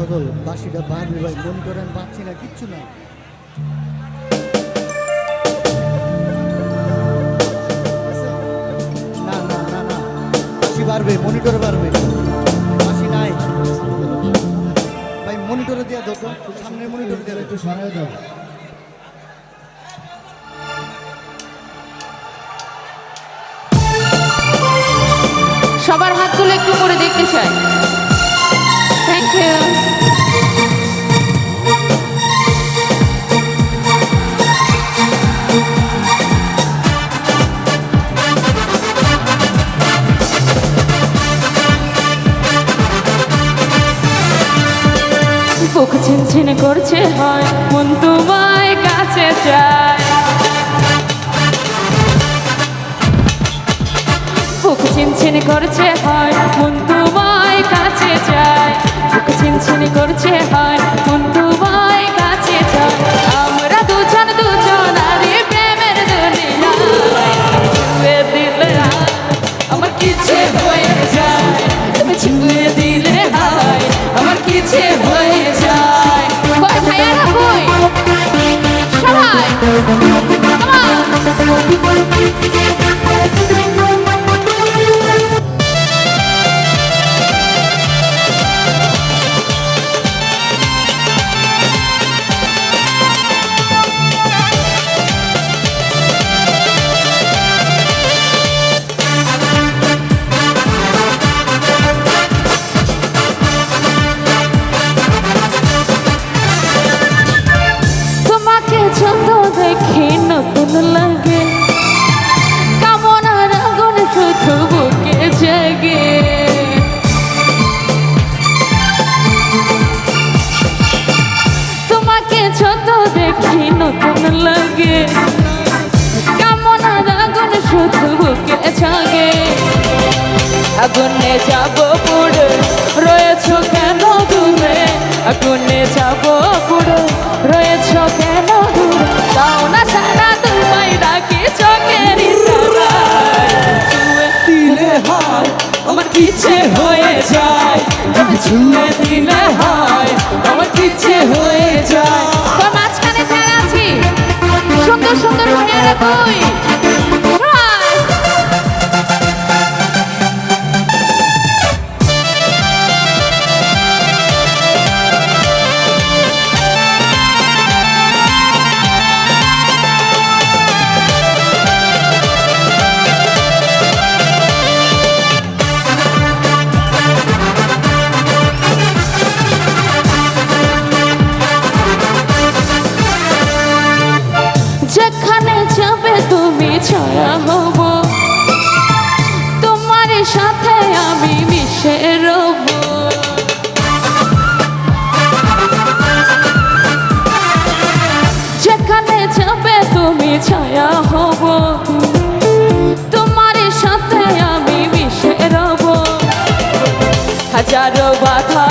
সজল বাসিটা বাড়বে ভাই মনিটর আমি পাচ্ছি না কিচ্ছু না না না না না বাসি বাড়বে মনিটরে বাড়বে। বাসি নাই। ভাই মনিটরে দেওয়া দাও তো সামনের মনিটরে দেওয়া একটু সরাই দাও। সবার হাতগুলো একটু করে দেখতে চাই। থ্যাংক ইউ বুক ছিনছিন করছে, হয় মন তোমায় কাছে চায়। বুক ছিনছিন করছে, হয় মন তোমায় কাছে যায় বুক ছিনছিন করছে, হয় Come on! আগুনে যাব পুড়ে। রয়েছ কেন দূরে? আগুনে যাব পুড়ে। রয়েছ কেন দূরে? তাও না সারা তোমায় ডাকি চোখের দিলে হয়, আমার পিছে হয়ে যায়। ছুঁয়ে দিলে হয় ছায়া হব তোমার সাথে আমি মিশে রব। যেখানে যাবে তুমি ছায়া হব। তোমার সাথে আমি মিশে রব। হাজারো বাধা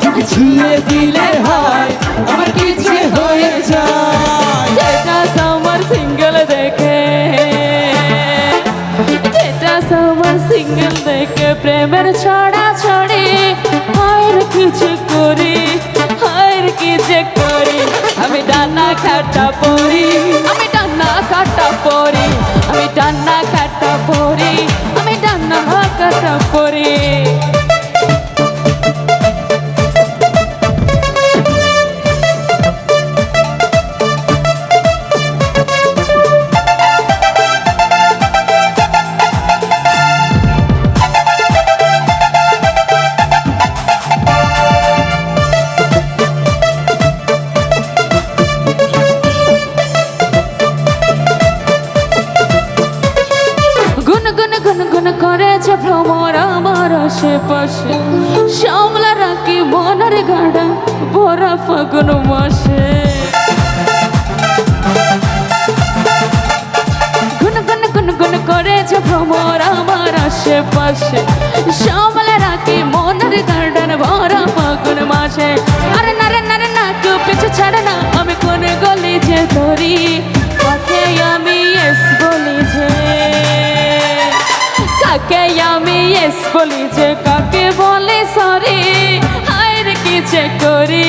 ছুঁয়ে দিলে হয়, আমার কিচ্ছে হয়ে যায়। যেটা আমার সিঙ্গেল দেখে, যেটা আমার সিঙ্গেল দেখে প্রেমের ছড়া ছড়ি হায়ের কিছু করি, হায়ের কিছু করি, আমি ডানা খাটা পড়ি গুন করেছে ভ্রমর আমার আশেপাশে। শ্যামলা রাখি মনের গাড়া ভরা ফাগুন মাসে। গুন গুন গুন গুন করেছে ভ্রমর আমার আশেপাশে। শ্যামলা রাখি মনের গার্ডেন ভরা ফাগুন মাসে। বলি যে কাকে বলে সরি হায়ের কি যে করি?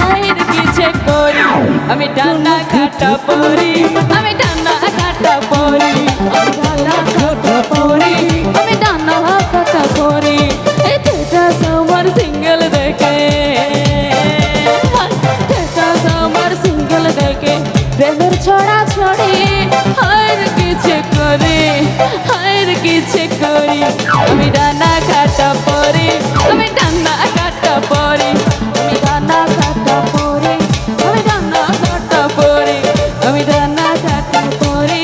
হায়ের কি যে করি? আমি ডানা কাটা পরি, আমি ডানা কাটা পরি, আমি ডানা কাটা পরি, আমি ডানা কাটা পরি। এটা আমার সিঙ্গেল দেখে। এটা আমার সিঙ্গেল দেখে। প্রেমের ছড়া ছড়ি, হায়ের কিছু করি? হায়ের কিছু করি? আমি থাকুন পরে